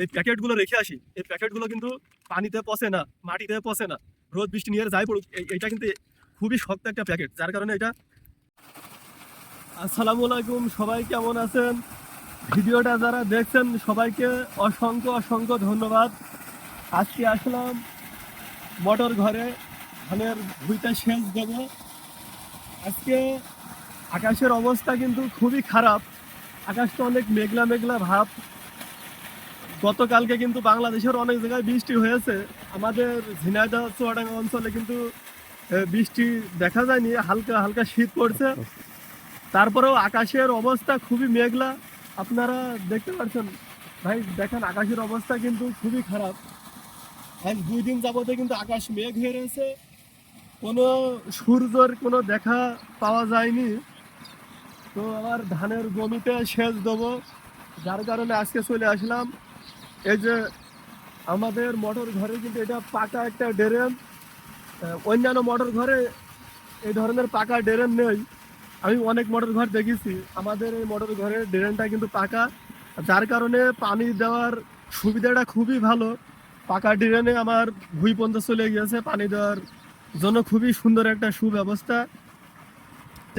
এই প্যাকেটগুলো রেখে আসি। এই প্যাকেটগুলো কিন্তু পানিতে পচে না, মাটিতে পচে না। রোদ বৃষ্টি নিয়ে যাই পড়ুক, এই- এইটা কিন্তু খুবই শক্ত একটা প্যাকেট, যার কারণে এটা আসসালামু আলাইকুম, সবাই কেমন আছেন? ভিডিওটা যারা দেখছেন, সবাইকে অসংখ্য অসংখ্য ধন্যবাদ। আজকে আসলাম মটর ঘরে, ধানের ভুইটা সেচ দেবো। আজকে আকাশের অবস্থা কিন্তু খুবই খারাপ। আকাশটা অনেক মেঘলা মেঘলা ভাব। গতকালকে কিন্তু বাংলাদেশের অনেক জায়গায় বৃষ্টি হয়েছে। আমাদের ঝিনাইদহ, চুয়াডাঙ্গা অঞ্চলে কিন্তু বৃষ্টি দেখা যায়নি। হালকা হালকা শীত পড়ছে। তারপরেও আকাশের অবস্থা খুবই মেঘলা। আপনারা দেখতে পাচ্ছেন, ভাই, দেখেন আকাশের অবস্থা কিন্তু খুবই খারাপ। আজ দুই দিন যাবতে কিন্তু আকাশ মেঘ হয়ে রয়েছে। কোনো সূর্যর কোনো দেখা পাওয়া যায়নি। তো আমার ধানের জমিতে সেচ দেবো। যার কারণে আজকে চলে আসলাম। এই যে আমাদের মোটর ঘরে কিন্তু এটা পাকা একটা ড্রেন। অন্যান্য মোটর ঘরে এই ধরনের পাকা ড্রেন নেই। আমি অনেক মোটর ঘর দেখেছি। আমাদের এই মোটর ঘরের ড্রেনটা কিন্তু পাকা। যার কারণে পানি দেওয়ার সুবিধাটা খুবই ভালো। পাকা ড্রেনে আমার ভুই পর্যন্ত চলে গিয়েছে। পানি দেওয়ার জন্য খুবই সুন্দর একটা সুব্যবস্থা।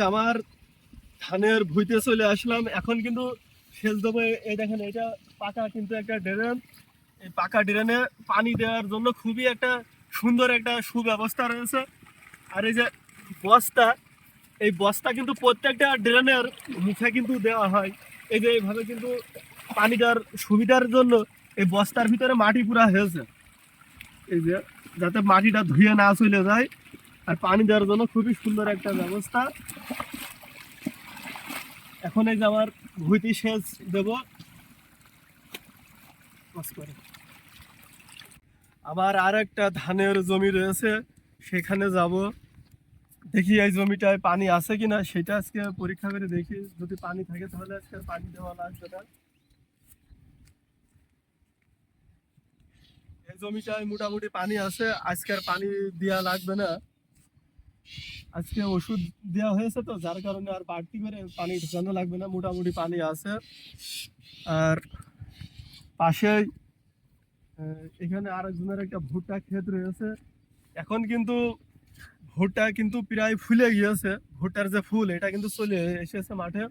আমার ধানের ভুইতে চলে আসলাম। এখন কিন্তু সেচ এ- এই দেখেন, এটা পাকা কিন্তু একটা ড্রেন। এই পাকা ড্রেনে পানি দেওয়ার জন্য খুবই একটা সুন্দর একটা সুব্যবস্থা রয়েছে। আর এই যে বস্তা, এই বস্তা কিন্তু প্রত্যেকটা ড্রেনের মুখে কিন্তু দেওয়া হয়। এই যে এইভাবে কিন্তু পানি দেওয়ার সুবিধার জন্য এই বস্তার ভিতরে মাটি পুরা হয়েছে। এই যে যাতে মাটিটা ধুয়ে না চলে যায়। আর পানি দেওয়ার জন্য খুবই সুন্দর একটা ব্যবস্থা। এখন এই যে আমার ভুইতি সেচ দেব। আবার আর একটা ধানের জমি রয়েছে, সেখানে যাব। দেখি এই জমিটায় পানি আছে কিনা, সেটা আজকে পরীক্ষা করে দেখি। যদি পানি থাকে তাহলে আজকে পানি দেওয়া লাগবে না। এই জমিটায় মোটামুটি পানি আছে, আজকে পানি দেওয়া লাগবে না। আজকে ওষুধ দেওয়া হয়েছে তো, যার কারণে আর বাড়তি করে পানি ঢোকানো লাগবে না, মোটামুটি পানি আছে। আর পাশেই এখানে আরেকজনের একটা ভুট্টা ক্ষেত রয়েছে। এখন কিন্তু ভুট্টা কিন্তু প্রায় ফুলে গিয়েছে। ভুট্টার যে ফুল, এটা কিন্তু চলে এসেছে মাঠে।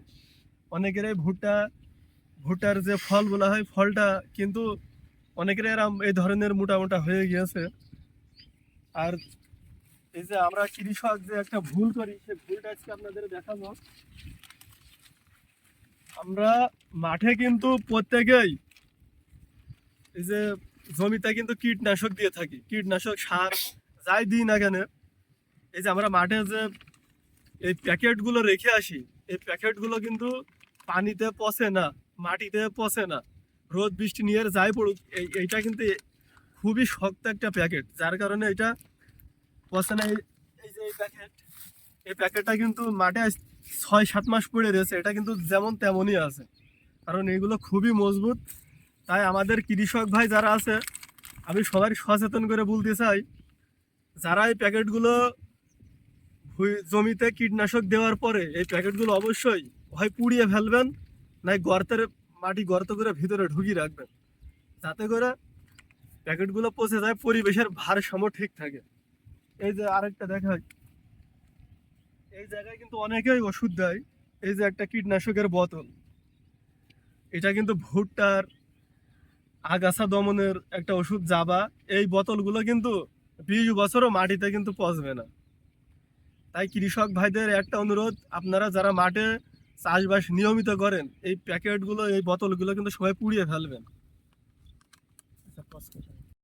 অনেকের এই ভুট্টা, ভুট্টার যে ফল বলা হয়, ফলটা কিন্তু অনেকের এরম এই ধরনের মোটা মোটা হয়ে গিয়েছে। আর এই যে আমরা কৃষক যে একটা ভুল করি, সেই ভুলটা আজকে আপনাদের দেখাবো। আমরা মাঠে কিন্তু প্রত্যেকেই এই যে জমিতে কিন্তু কীটনাশক দিয়ে থাকি, কীটনাশক সার যাই দিই না কেন, এই যে আমরা মাঠে যে এই প্যাকেটগুলো রেখে আসি, এই প্যাকেটগুলো কিন্তু পানিতে পচে না, মাটিতে পচে না, রোদ বৃষ্টি নিয়ে যাই পড়ুক, এই, এইটা কিন্তু খুবই শক্ত একটা প্যাকেট, যার কারণে এটা পচে না। এই- যে এই প্যাকেট, এই প্যাকেটটা কিন্তু মাঠে ছয় সাত মাস পড়ে রয়েছে, এটা কিন্তু যেমন তেমনই আছে, কারণ এগুলো খুবই মজবুত। তাই আমাদের কৃষক ভাই যারা আছে, আমি সবাই সচেতন করে বলতে চাই, যারা এই প্যাকেটগুলো জমিতে কীটনাশক দেওয়ার পরে এই প্যাকেটগুলো অবশ্যই হয় পুড়িয়ে ফেলবেন, নাই গর্তের মাটি গর্ত করে ভিতরে ঢুকিয়ে রাখবেন। যাতে করে প্যাকেটগুলো পচে যায়, পরিবেশের ভারসাম্য ঠিক থাকে। এই যে আরেকটা দেখাই। এই জায়গায় কিন্তু অনেকেই ওষুধ দেয়। এই যে একটা কীটনাশকের বোতল। এটা কিন্তু ভুট্টার আগাছা দমনের একটা ওষুধ যাবা, এই বোতলগুলো কিন্তু বিশ বছরও মাটিতে কিন্তু পচবে না তাই কৃষক ভাইদের একটা অনুরোধ, আপনারা যারা মাঠে চাষবাস নিয়মিত করেন, এই প্যাকেটগুলো, এই বোতলগুলো কিন্তু সবাই পুড়িয়ে ফেলবেন আচ্ছা।